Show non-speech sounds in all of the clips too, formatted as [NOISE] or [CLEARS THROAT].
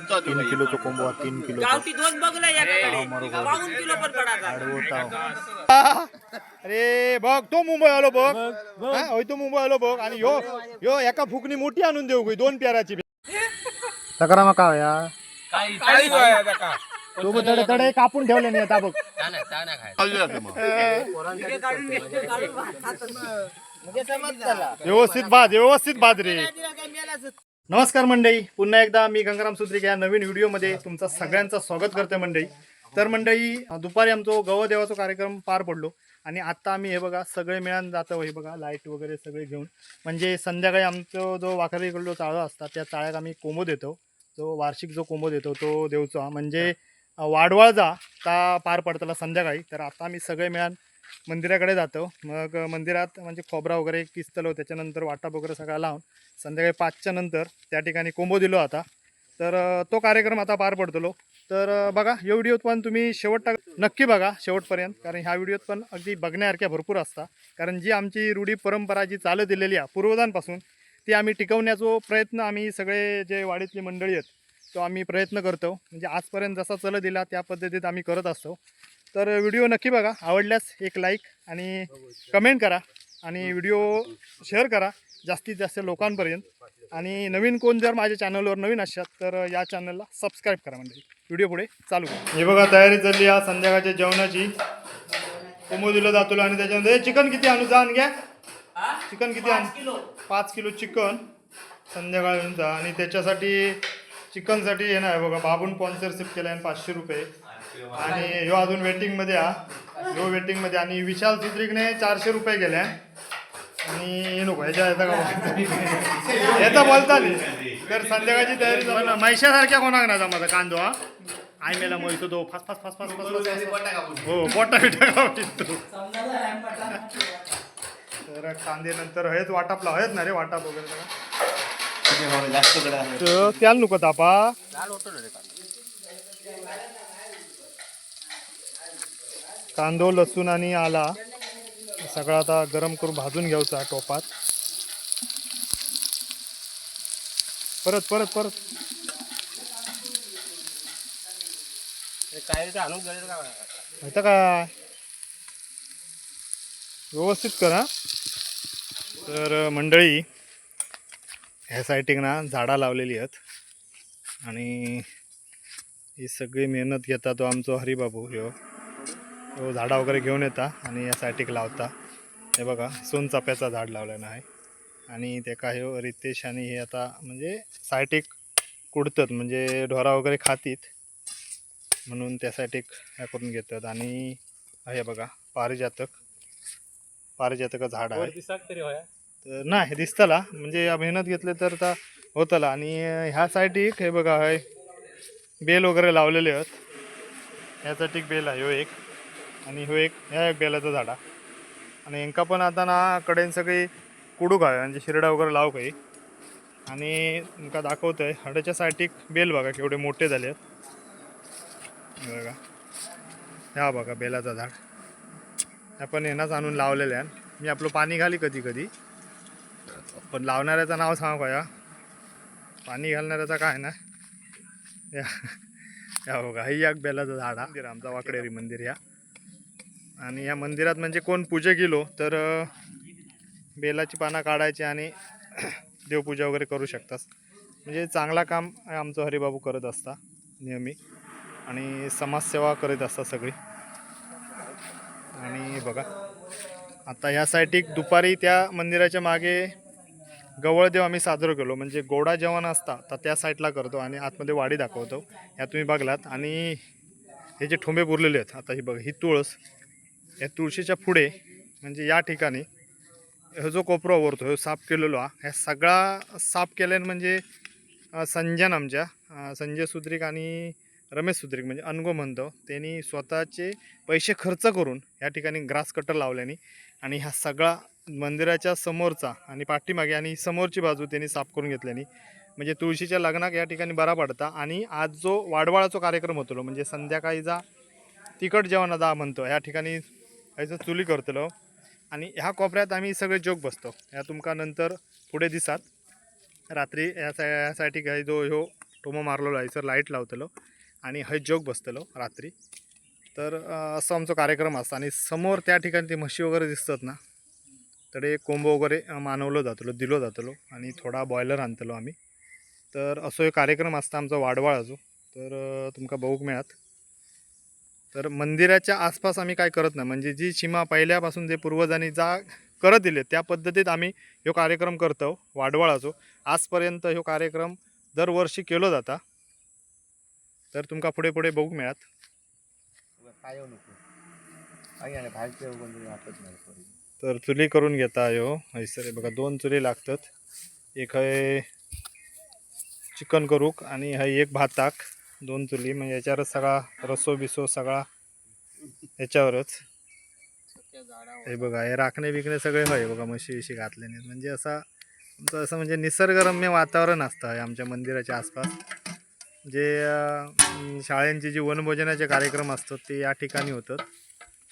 तीन किलोचा तीन किलो गावठी दोन बघलं किलो पण पडायचा अरे बघ तो मुंबई आलो बघ. हा, होय तो मुंबई आलो बघ. आणि यो यो एका फुकणी मोठी आणून देऊ गई दोन प्याराची. सकारामा का? या तो बघ तडे तडे कापून ठेवले नाही आता बघ. व्यवस्थित बाद व्यवस्थित बाद रे. नमस्कार मंडळी. पुन्हा एकदा मी गंगाराम सुत्रिक या नवीन व्हिडिओमध्ये तुमचा सगळ्यांचं स्वागत करते मंडळी. तर मंडळी दुपारी आमचो गवदेवाचा कार्यक्रम पार पडलो आणि आत्ता आम्ही हे बघा सगळे मिळून जातो हे बघा लाइट वगैरे सगळे घेऊन. म्हणजे संध्याकाळी आमचं जो वाखरीकडलो चाळं असता त्या चाळ्यात आम्ही कोंबो देतो. जो वार्षिक जो कोंबो देतो तो देवचा म्हणजे वाडवाळजा ता पार पडताला संध्याकाळी. तर आता आम्ही सगळे मिळून मंदिराकडे जातो. मग मंदिरात म्हणजे खोबरा वगैरे किस्तलो त्याच्यानंतर वाटाप वगैरे सगळा लावून संध्याकाळी पाचच्या नंतर त्या ठिकाणी कोंबो दिलो आता. तर तो कार्यक्रम आता पार पडतलो. तर बघा या व्हिडिओत पण तुम्ही शेवट नक्की बघा शेवटपर्यंत कारण ह्या व्हिडिओत पण अगदी बघण्यासारख्या भरपूर असतात. कारण जी आमची रूढी परंपरा जी चालत दिलेली आहे पूर्वजांपासून ती आम्ही टिकवण्याचा प्रयत्न आम्ही सगळे जे वाडीतली मंडळी आहेत तो आम्ही प्रयत्न करतो. म्हणजे आजपर्यंत जसा चलत दिला त्या पद्धतीत आम्ही करत असतो. तर व्हिडिओ नक्की बघा. आवडल्यास एक लाईक आणि कमेंट करा आणि व्हिडिओ शेअर करा जास्तीत जास्त लोकांपर्यंत. आणि नवीन कोण जर माझ्या चॅनलवर नवीन असतात तर या चॅनलला सबस्क्राईब करा म्हणजे व्हिडिओ पुढे चालू करा. हे बघा तयारी चालली या संध्याकाळच्या जेवणाची. कोमो दिलं जातो आणि त्याच्यामध्ये चिकन किती आणू? जा घ्या. चिकन किती आण? पाच किलो चिकन संध्याकाळचा आणि त्याच्यासाठी चिकनसाठी हे नाही बघा बाबून स्पॉन्सरशिप केलं आहे पाचशे रुपये. आणि ह्यो अजून वेटिंगमध्ये हा. ह्यो वेटिंगमध्ये आणि विशाल सुत्रिकने चारशे रुपये केले आणि हे नको ह्याच्या येता का येता बोलताली. तर संध्याकाळची तयारी पण मैशासारख्या कोणाक नाही माझा कांदो हा. आय मेला मग तो फास फास फास फास फास हो पोटा बिटा तर कांदे नंतर हळद वाटापला हळद ना रे वाटाप वगैरे. त्याला नको तापा. कांदो लसूण आणि आला. सगळा आता गरम करून भाजून घ्यायचा टोपात. परत परत परत. माहिती का? व्यवस्थित करा. तर मंडळी ह्या साईटिंग ना झाडं लावलेली आहेत. आणि ही सगळी मेहनत घेता तो आमचो हरिबाबू ह्यो. झाडा वगैरे घेऊन येता आणि या साईटिक लावता. हे बघा सोनचाप्याचा झाड लावलेलं आहे. आणि ते हे रितेश आणि हे आता म्हणजे सायटीक कुडतात म्हणजे ढोरा वगैरे खातीत. म्हणून त्यासाठी ह्या करून घेतात. आणि हे बघा पारिजातक. पारिजातक झाड आहे. तर नाही दिसतला. म्हणजे या मेहनत घेतले तर आता होतला. आणि ह्या साईटिक हे बघा हे बेल वगैरे लावलेले आहेत. ह्यासाठी बेल आहे हो एक. आणि ह्यो एक ह्या एक बेलाचं झाडा. आणि यांका पण आता ना कडेन सगळी कुडूक आहे म्हणजे शिरडा वगैरे लाव काही. आणि तुमका दाखवतोय हाडाच्या साईटिक बेल बघा केवढे मोठे झाले आहेत बघा. ह्या बघा बेलाचं झाड. ह्या पण येणाच आणून लावलेल्या मी आपलं पाणी घाली कधी कधी. पण लावणाऱ्याचं नाव सांग या? पाणी घालणाऱ्याचा काय ना? या. या बघा ही एक बेलाचं झाड हा आमचा वाकडेरी मंदिर या. आणि या मंदिरात म्हणजे कोण पूजे गेलो तर बेलाची पानं काढायची आणि [CLEARS THROAT] देवपूजा वगैरे करू शकतात. म्हणजे चांगला काम आमचं हरिबाबू करत असता नेहमी. आणि समाजसेवा करीत असतात सगळी. आणि बघा आता ह्या साईटिक दुपारी त्या मंदिराच्या मागे गवळदेव आम्ही साजरं केलो. म्हणजे गोडा जेवण असता तर त्या साईडला करतो आणि आतमध्ये वाडी दाखवतो. ह्या तुम्ही बघलात. आणि हे जे ठोंबे पुरलेले आहेत आता ही बघा ही तुळस. या तुळशीच्या पुढे म्हणजे या ठिकाणी हा जो कोपरा वरतो हा साफ केलेलो हा ह्या सगळा साफ केल्यानं म्हणजे संजन आमच्या संजय सुद्रिक आणि रमेश सुद्रिक म्हणजे अनगो म्हणतो त्यांनी स्वतःचे पैसे खर्च करून या ठिकाणी ग्रास कटर लावल्याने आणि ह्या सगळा मंदिराच्या समोरचा आणि पाठीमागे आणि समोरची बाजू त्यांनी साफ करून घेतल्याने म्हणजे तुळशीच्या लग्नाक या ठिकाणी बरा पडता आणि आज जो वाडवाळाचा कार्यक्रम होतो म्हणजे संध्याकाळीचा तिखट जेवणाचा म्हणतो ह्या ठिकाणी ह्याचं चुली करतलो. आणि ह्या कोपऱ्यात आम्ही सगळे जोग बसतो. ह्या तुमका नंतर पुढे दिसात. रात्री ह्या सा ह्यासाठी काही जो ह्यो टोमो मारलेलो हयसर लाइट लावतलो. आणि हय जोग बसतलो रात्री. तर असं आमचो कार्यक्रम असतो. आणि समोर त्या ठिकाणी ते म्हशी वगैरे दिसतात ना तडे कोंबो वगैरे मानवलो जातलो दिलो जातलो. आणि थोडा बॉयलर आणतलो आम्ही. तर असो एक कार्यक्रम असता आमचा वाडवाळाचो तर तुमकां बघूक मेळात. तर मंदिराच्या आसपास आम्ही काय करत नाही. म्हणजे जी सीमा पहिल्यापासून जे पूर्वजांनी जा करत दिले त्या पद्धतीत आम्ही ह्यो कार्यक्रम करतो वाडवाळाचो. आजपर्यंत ह्यो कार्यक्रम दरवर्षी केलो जाता. तर तुमका पुढे पुढे बघूक मेळत. तर चुली करून घेता ह्यो हैसर हे बघा दोन चुली लागतात. एक हय चिकन करूक आणि हय एक भाताक दोन चुली म्हणजे याच्यावरच सगळा रसो बिसो सगळा याच्यावरच. हे बघा हे राखणे बिकणे सगळे हय बघा म्हशी विशी घातलेले म्हणजे असा आमचं असं म्हणजे निसर्गरम्य वातावरण असतं हे आमच्या मंदिराच्या आसपास. जे शाळेंचे जे वनभोजनाचे कार्यक्रम असतात ते या ठिकाणी होतात.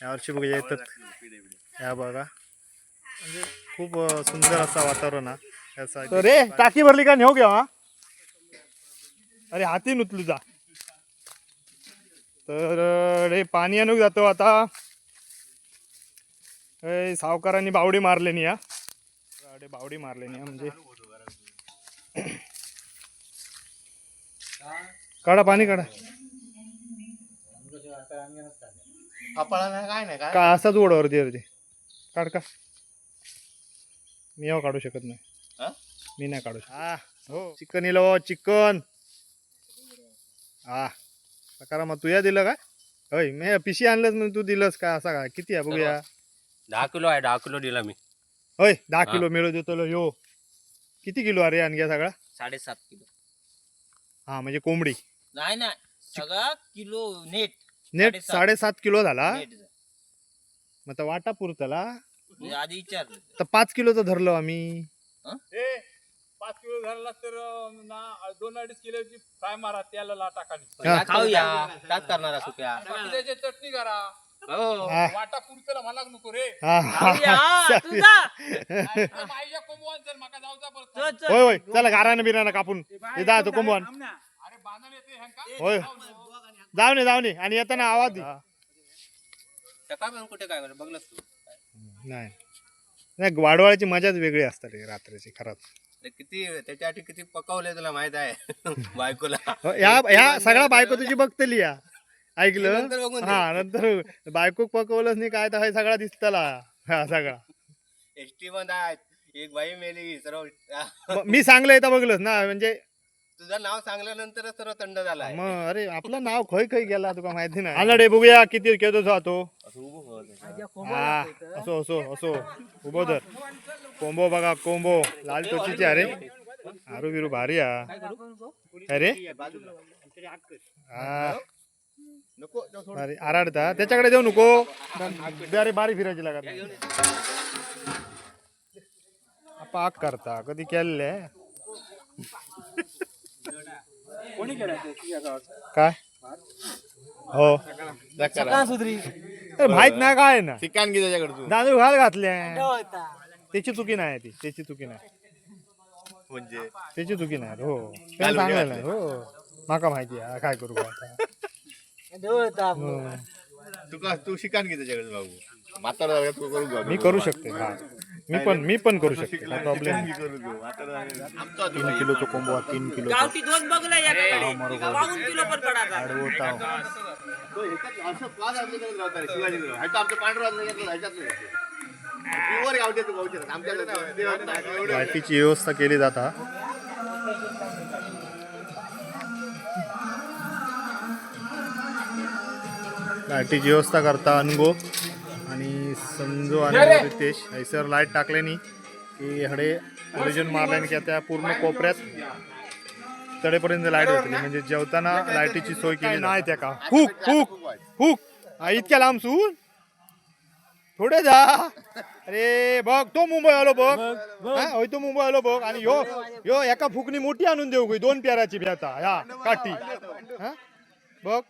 यावर्षी बघा येतात या बघा. म्हणजे खूप सुंदर असा वातावरण हा याचा रे टाकी भरली का? नेऊ घ्या अरे हाती नुतलू जा. तर रे पाणी आणूक जातो आता. सावकारांनी बावडी मारलेनी या अरे बावडी मारलेनी हा म्हणजे. काढा पाणी काढा. नाही नाही का असाच ओढावर दे रे. काढ का मी यावं काढू शकत नाही. हा? मी नाही काढू शकत. हा हो. चिकन इलो चिकन. हा. सकारा मग तुया दिलं काय होय मी पिशी आणलंच म्हणून तू दिलंस का? असा काय किती आहे? बघूया. दहा किलो आहे दहा किलो दिला मी. होय दहा. किलो मिळू देतो यो. किती किलो अरे आणखी सगळा? साडेसात किलो. हा म्हणजे कोंबडी. नाही नाही. सगळा किलो नेट. नेट साडेसात. किलो झाला? मग आता वाटा पुरतला. आधी विचारलं. तर पाच किलोचं धरलो आम्ही. पाच किलो झाला तर ना दोन अडीच किलोची फ्राय मारा त्याला ला टाकाली हा. खाऊया. त्यात करणारा सुप्या. बाकी त्याची चटणी करा. हो. हा. वाटा पुरतेला मला नको रे. हा, हा. खाऊया, तू जा. माझ्या कोंबवान जर माका जाऊचा परत. होय होय. चला गारानं बिरानं कापून. हे जा तो कोंबवान. अरे बांधून येते ह्यांका होय. जाऊ नये जाऊ नये आणि येताना आवाज दे. सकाळपासून कुठे काय बघलंस तू? नाही. नाही वाडवाळ्याची मजाच वेगळी असते रे रात्रीची खरंच. ते किती त्याच्यासाठी किती पकवले तुला माहीत आहे? [LAUGHS] बायकोला. हो, ह्या सगळ्या बायको तुझी बघतली या ऐकलं? नंतर बघून. हा नंतर बायको पकवलंच नाही काय तर हे सगळा दिसतला. हा सगळा. एसटी मध्ये. एक बाई मेली सर्व मग मी सांगलं येतं बघलंच ना. म्हणजे तुझं नाव सांगल्यानंतरच सर्व थंड झालाय. मग अरे आपलं नाव खय खय गेला तुका माहिती नाही. आला डे बघूया किती केतो जातो असं उभं होतं. हा असो असो असो. उभो धर. कोंबो बघा कोंबो. लाल टोचीचे अरे. आरू बिरू भारी हा. अरे हा. नको तो सोड. भारी आराडता. त्याच्याकडे देऊ नको. अरे बारी फिरायची लागत पाक करता. कधी केले काय? हो. अरे माहीत नाही काय ना. चिकन घे त्याच्याकडे तू. दादू घाल घातले. त्याची चुकी नाही ती. त्याची चुकी नाही. म्हणजे? त्याची चुकी नाही. हो. त्याला सांगलेलं नाही. हो. माका माहिती आहे. काय करू का आता हो. तुका तू शिकान घे त्याच्याकडे बाबू म्हातारा तू घेऊ मी करू शकते. हा. मी पण मी पण करू शकते. काय प्रॉब्लेम नाही. तीन किलोचं कोंबो आहे, तीन किलो गावठी दोन बघलं याकडे पाऊन किलो पण असं पाच रे. ह्याचं आमचं. प्युअर. आमच्याकडे नाही. नाही. एवढं लाईटीची व्यवस्था केली जाता. लाईटीची व्यवस्था करता अनगो. संजो आणि रितेश हैसर लाइट टाकल्यानी की हडे ओरिजिन मारल्याने की त्या पूर्ण कोपऱ्यात तडेपर्यंत लाइट होती म्हणजे जेवताना लाईटीची सोय केली नाही त्या का. हुक हुक हुक हा, इतक्या लांब सून. थोडे जा. अरे बघ तो मुंबई आलो बघ. हा, होय तो मुंबई आलो बघ. आणि यो यो एका फुकणी मोठी आणून देऊ गई दोन प्याराची भेता ह्या काठी. हा बघ.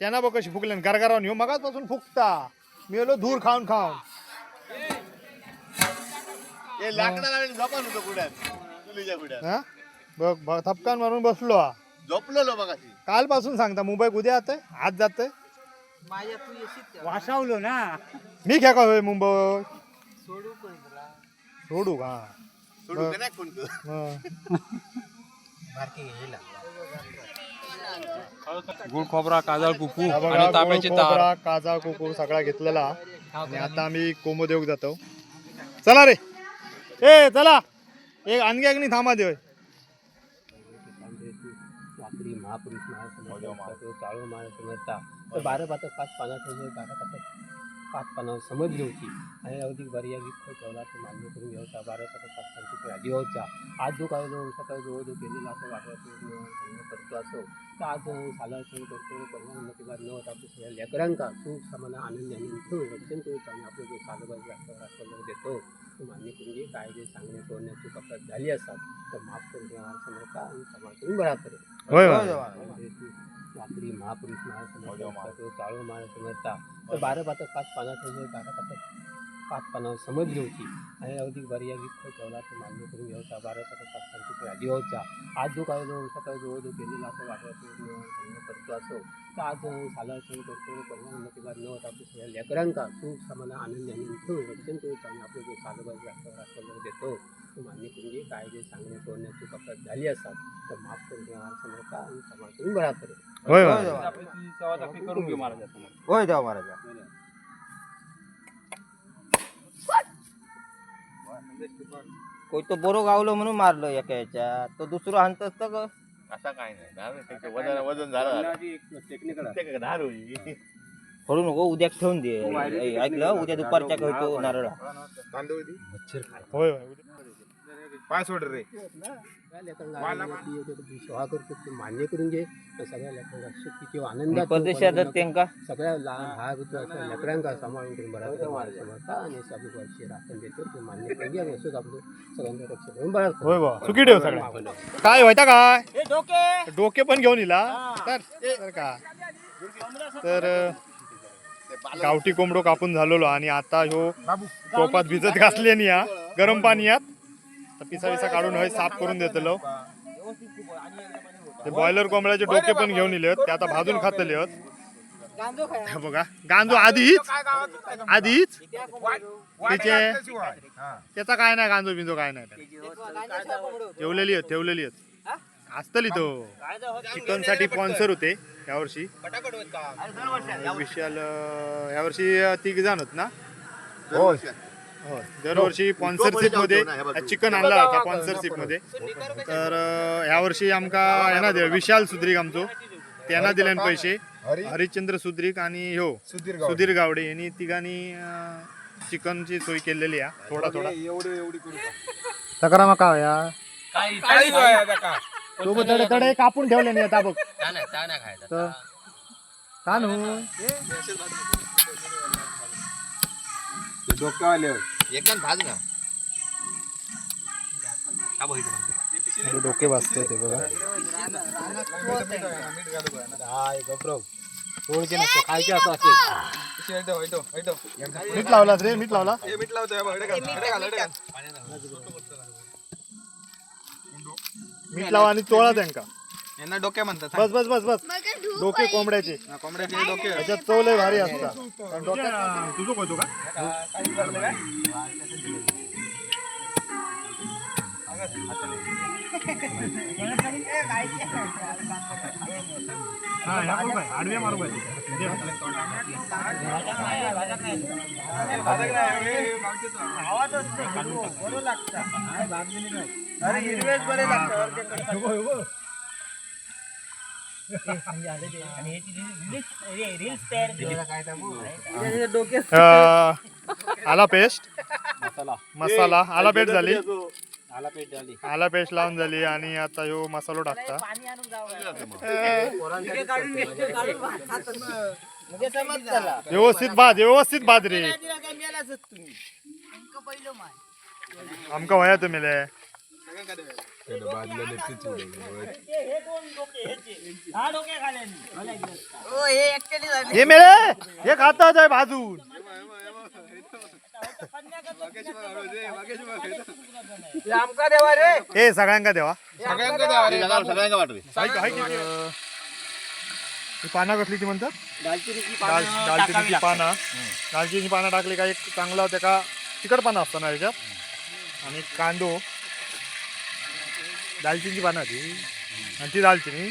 त्यांना बघ कशी फुकल्यान गरगरावून ह्यो मगाचपासून फुकता. मी आलो धूर खाऊन खाऊन हे लाकडं लावलेलं जपान होतं पुण्यात चुलीच्या पुढ्यात हा बघ बघ थपकान मारून बसलो हा झोपलेलो बघा ती कालपासून सांगता मुंबई उद्या येतंय आज जातंय वासावलो ना मी खेळा होय मुंबई सोडू का सोडू का नाही कोण तू? मग. गुळ खोबरा काजळ कुकू हा आणि तांब्याची तार काजा कुकू सगळा घेतलेला आणि आता आम्ही कोमोदेव जातो चला रे ए चला एक आणखी अग्नी थांबा देव महापुरुष महासमर्थ चाळू महासमर्था तर बारा पातात पाच पानात बारा पाच पानावर समजली होती आणि अगदी बरी या ठेवला तो मान्य करून घ्यायचा बारा पाच पानाची आधी होता. आज जो काय जो सकाळ जो जो केलेला असं वाटत करतो असो तर आज साला करतो परिणाम प्रतिकार न होता आपल्या सगळ्या लेकरांका सुख समान आनंद आनंद ठेवून रक्षण करूचा आणि आपलं जो सालबाज राष्ट्र राष्ट्र देतो. मान्य करून घे. काय जे सांगणे सोडण्याची कपात झाली असतात तर माफ करून घ्या. समर्था आणि समाज करून बरा करेल. होय होय. वाकडी महापुरुष महासमर्थ चाळू महासमर्था तर बारा पातात पाच पानात बारा पातात पाच पानावर समजली होती आणि अगदी गीत ठेवला ते मान्य करून घ्यायचा बारा पातात पाच आधी आज जो. काय जो सकाळ जो जो केलेला असं वाटत करतो असो तर आज साला सण करतो परिणाम प्रतिकार न होता सगळ्या लेकरांका सुख समान आनंद आनंद रक्षण करूचा आणि आपलं जो सालबाज राष्ट्र राष्ट्र देतो तो मान्य करून घे. काय जे सांगणे सोडण्याची कपात झाली असतात तर माफ करून घ्या समर्था आणि समाज करून बरा करेल होय होय. करून घेऊ महाराज होय देवा महाराजा. कोई तो बोरो गावलो म्हणून मारलं एका याच्यात. तो दुसरं हाणत असतं ग. असा काय नाही. दहा मिनिटं वजन वजन झालं टेक्निकल ते काय दहा होईल फोडू नको उद्या ठेवून दे. ऐ- ऐकलं? उद्या दुपारच्या खेळतो नारळ होय होय. सोड रे. सोहा करतो ते मान्य करून घे. आणि सगळ्या लेकरांना सुखी किंवा आनंदात परदेशात जात त्यांका? सगळ्या लहान असं लेकरांका सांभाळून करून बरा समजता आणि सगळी वर्षी राखण देतो. ते मान्य करून घे आणि असंच आपलं सगळ्यांचं रक्षण करून बरा होय बा. सुखी ठेव सगळ्या. काय व्हायचा काय? डोके. पण घेऊन येला तर तर का? तर गावठी कोंबडो कापून झालेलो आणि आता ह्यो टोपात भिजत घातली आणि या गरम पाण्यात तर पिसा पिसा काढून हय साफ करून देतलो ते बॉयलर कोंबड्याचे डोके पण घेऊन येले ते आता भाजून खातले हे बघा गांजो आधीच आधीच. तिचे त्याचा काय नाही गांजो बिंजो काय नाही ठेवलेली आहेत ठेवलेली आहेत. असतली तो. चिकनसाठी स्पॉन्सर होते यावर्षी विशाल यावर्षी तिघ जण होत ना? हो दरवर्षी स्पॉन्सरशिपमध्ये चिकन आणला होता स्पॉन्सरशिपमध्ये. तर अं, यावर्षी आमका यांना दिलं विशाल सुद्रिक आमचो. त्यांना दिले पैसे. हरिश्चंद्र सुद्रिक आणि ह्यो सुधीर गावडे. यांनी तिघांनी चिकनची सोय केलेली आहे. थोडा थोडा. तक्रार मका या. तो बघ तडे तडे कापून ठेवले नाही आता बघ. तर का नु एकदम भाज ना. डोके वाजते ते बघा. ओळखी नसतो खायचे असं असेल. मीठ लावला रे मीठ लावला? मीठ लावा आणि चोळा त्यांका. यांना डोक्या म्हणतात बस बस बस बस. डोके कोंबड्याचे. कोंबड्याचे डोके. त्याच्यात चव लय भारी असता कारण डोक्यात तुझं कोयतो का? हा ह्या करू काय आडव्या मारू काय आला पेस्ट मसाला. आला पेस्ट झाली? आला पेट झाली. आला पेस्ट लावून झाली आणि आता ह्यो मसालो टाकता. व्यवस्थित भात व्यवस्थित भात रे. आमका वया तुम्ही हे मेळे हे खाता जाय भाजून हे सगळ्यांका देवा? ही पानं कसली ती म्हणतात दालचिनीची दाल पानं दालचिनीची. पानं दालचिनीची पानं टाकली का एक चांगला त्याका तिखट पानं असतं ना याच्यात आणि कांदो दालचिनीची पानं ती आणि ती दालचिनी.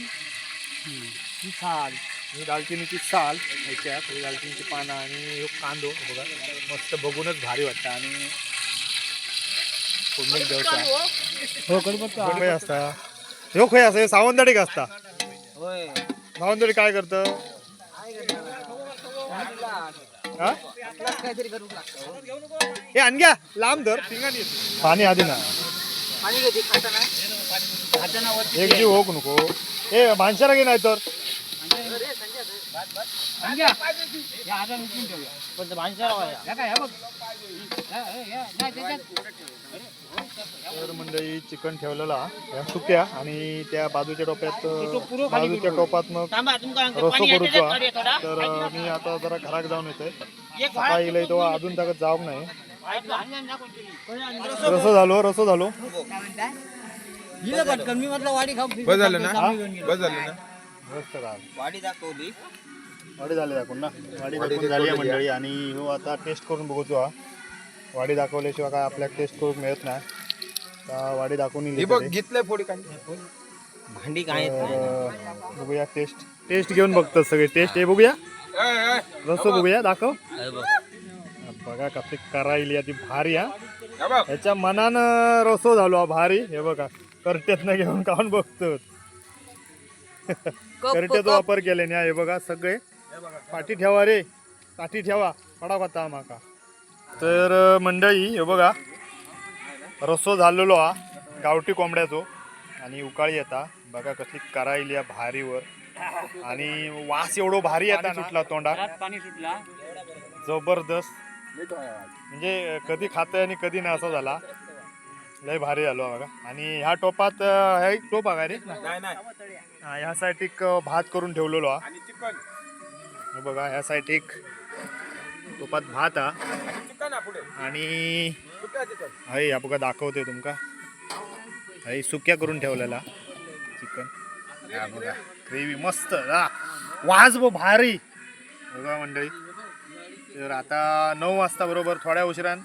ती साल. ही दालचिनीची साल ह्याच्यात ही दालचिनीची पानं आणि ह्यो कांदो. हे बघा. मस्त बघूनच भारी वाटतं. आणि फोडणीत देवचा हो. कडपत्ता असता ह्यो खय असता सावंतवाडीक असता? होय. सावंतवाडी काय करतं? हा? हे आणग्या लांब धर. पिंगाणी येते. पाणी आधी ना. पाणी घेते. खाताना. एक जीव होक नको. हे माणसाला घे नाही तर मंडळी चिकन ठेवलेला. या सुक्या आणि त्या बाजूच्या टोप्यात बाजूच्या टोपात मग थांबा तुमका रसो पाणी करूचो. तर मी आता जरा घरात जाऊन येतोय. येईल तेव्हा अजून ताकद जाऊक नाही. रसो रसो झालो रसो झालो. हिला पटकन मी म्हटलं वाडी खाऊ बस झालं ना? बस झालं ना? मस्त काम वाडी दाखवली. वाडी झाली दाखवून ना? वाडी दाखवून झाली आहे मंडळी. आणि हो आता टेस्ट करून बघूचो हा. वाडी दाखवल्याशिवाय काय आपल्याला टेस्ट करून मिळत नाही. तर वाडी दाखवून हे बघ. घेतलंय फोडी भांडी काय बघूया टेस्ट टेस्ट घेऊन बघतात सगळे. टेस्ट हे बघूया. रस्तो बघूया दाखव. बघा. कसे करायली ती भारी हा. ह्याच्या मनानं रसो झालो हा भारी. हे बघा. करट्यातनं घेऊन खाऊन बघतो. करट्याचा वापर केल्याने हे बघा सगळे. पाठी ठेवा रे. पाठी ठेवा. पडा होता माका. तर मंडळी हे बघा. रस्सो झालेलो हा. गावठी कोंबड्याचो. आणि उकाळी येता बघा कसली करायली या भारीवर. आणि वास एवढो भारी येता सुटला. तोंडात पाणी सुटला. जबरदस्त. म्हणजे कधी खातोय आणि कधी नाही असं झाला. लय भारी झालो बघा. आणि ह्या टोपात एक टोप आहे रे? नाही नाही. हा, ह्या साईड एक भात करून ठेवलेलो हा. आणि चिकन. हे बघा ह्या साईड एक टोपात भात हा. चिकन हा पुढे. आणि कुठे चिकन. हाय हा बघा दाखवते तुमका. हाय सुक्या करून ठेवलेला चिकन. हा बघा ग्रेव्ही मस्त हा. वाज बो भारी. बघा मंडळी. तर आता नऊ वाजता बरोबर थोड्या उशिरान.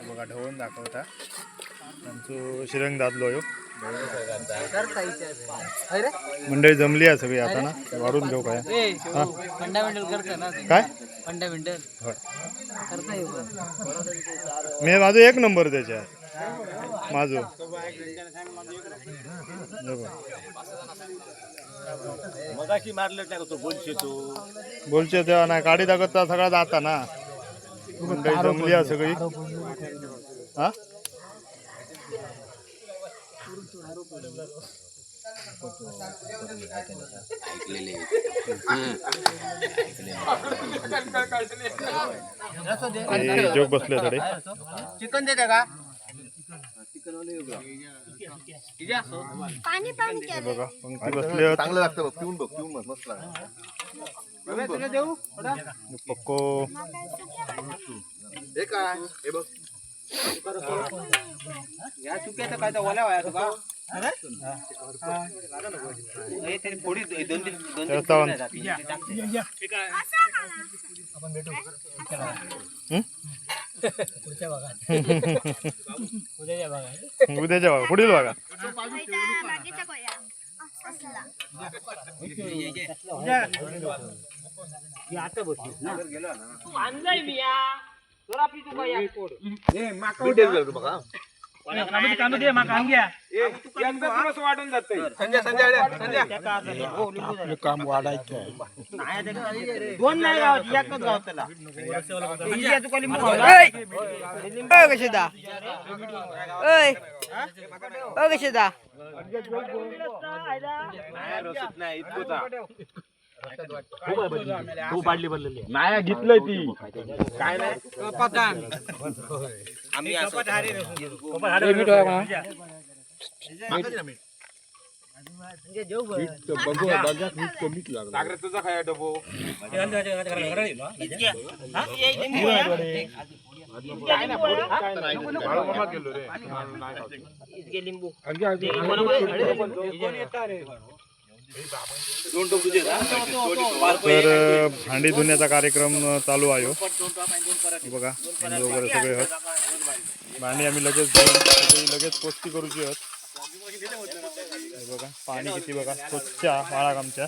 हे बघा ढवून दाखवता. आमचो शिरंग दादलो यो. मंडळी जमली आहे सगळी आता ना? वाढून घेऊ काय? फंडामेंटल करतो ना काय? फंडामेंटल मी माझं एक नंबर त्याच्यात. माझं बघ. मगाशी मारलं त्या तो बोलशे तो. बोलचे तेव्हा नाही गाडी दाखवत सगळा जाता ना. मंडळी जमली आहे सगळी. हा? हे जोक बसले थोडे चिकन देते का? पाणी पाणी हे बघा पंक्ती बसले आहेत. चांगलं लागतं बघ पिऊन बघ पिऊन बघ मस्त लागतं. देऊ. पक्को. हे काय? हे बघ. या चुक्याचं काय तर ओल्या वाया तुका हे तरी थोडी दोन तीन दोन तीन त्याचा वन. उद्याच्या बघा? जात दोन नाही गावात एकच गाव त्याला कशी दा कशी दा नाही घेतलंय ती काय नाही आम्ही असं सागर तुझा काय डबो. हा? ये, ये. बाळूमामा गेलो रे तर भांडी धुण्याचा कार्यक्रम चालू आहे हो. बघा हिंदू वगैरे सगळे आहेत. भांडी आम्ही लगेच लगेच पोस्टी करूची आहोत. बघा पाणी किती बघा स्वच्छ बाळाक आमच्या.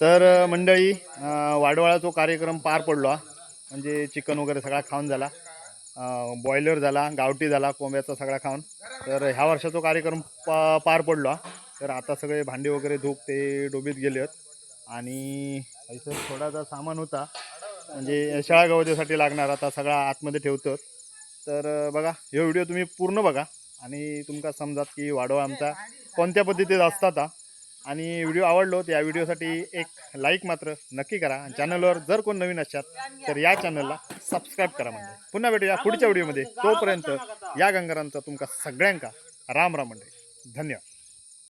तर मंडळी वाडवाळा तो कार्यक्रम पार पडलो. म्हणजे चिकन वगैरे सगळा खाऊन झाला. बॉयलर झाला गावठी झाला कोंब्याचा सगळा खाऊन. तर ह्या वर्षाचा कार्यक्रम पा पार पडला तर आता सगळे भांडे वगैरे धूप ते डोबीत गेले आहेत. आणि इथं थोडासा सामान होता. म्हणजे शाळा गवतीसाठी लागणार आता सगळा आतमध्ये ठेवतो तर बघा हे व्हिडिओ तुम्ही पूर्ण बघा. आणि तुमका समजात की वाढवा आमचा. कोणत्या पद्धतीत असतात आणि व्हिडिओ आवडलो तर या व्हिडिओसाठी एक लाईक मात्र नक्की करा. आणि चॅनलवर जर कोण नवीन असतात तर या चॅनलला सबस्क्राईब करा म्हणजे. पुन्हा भेटूया पुढच्या व्हिडिओमध्ये. तोपर्यंत या गंगारांचा तुमका सगळ्यांका राम राम म्हणजे धन्यवाद.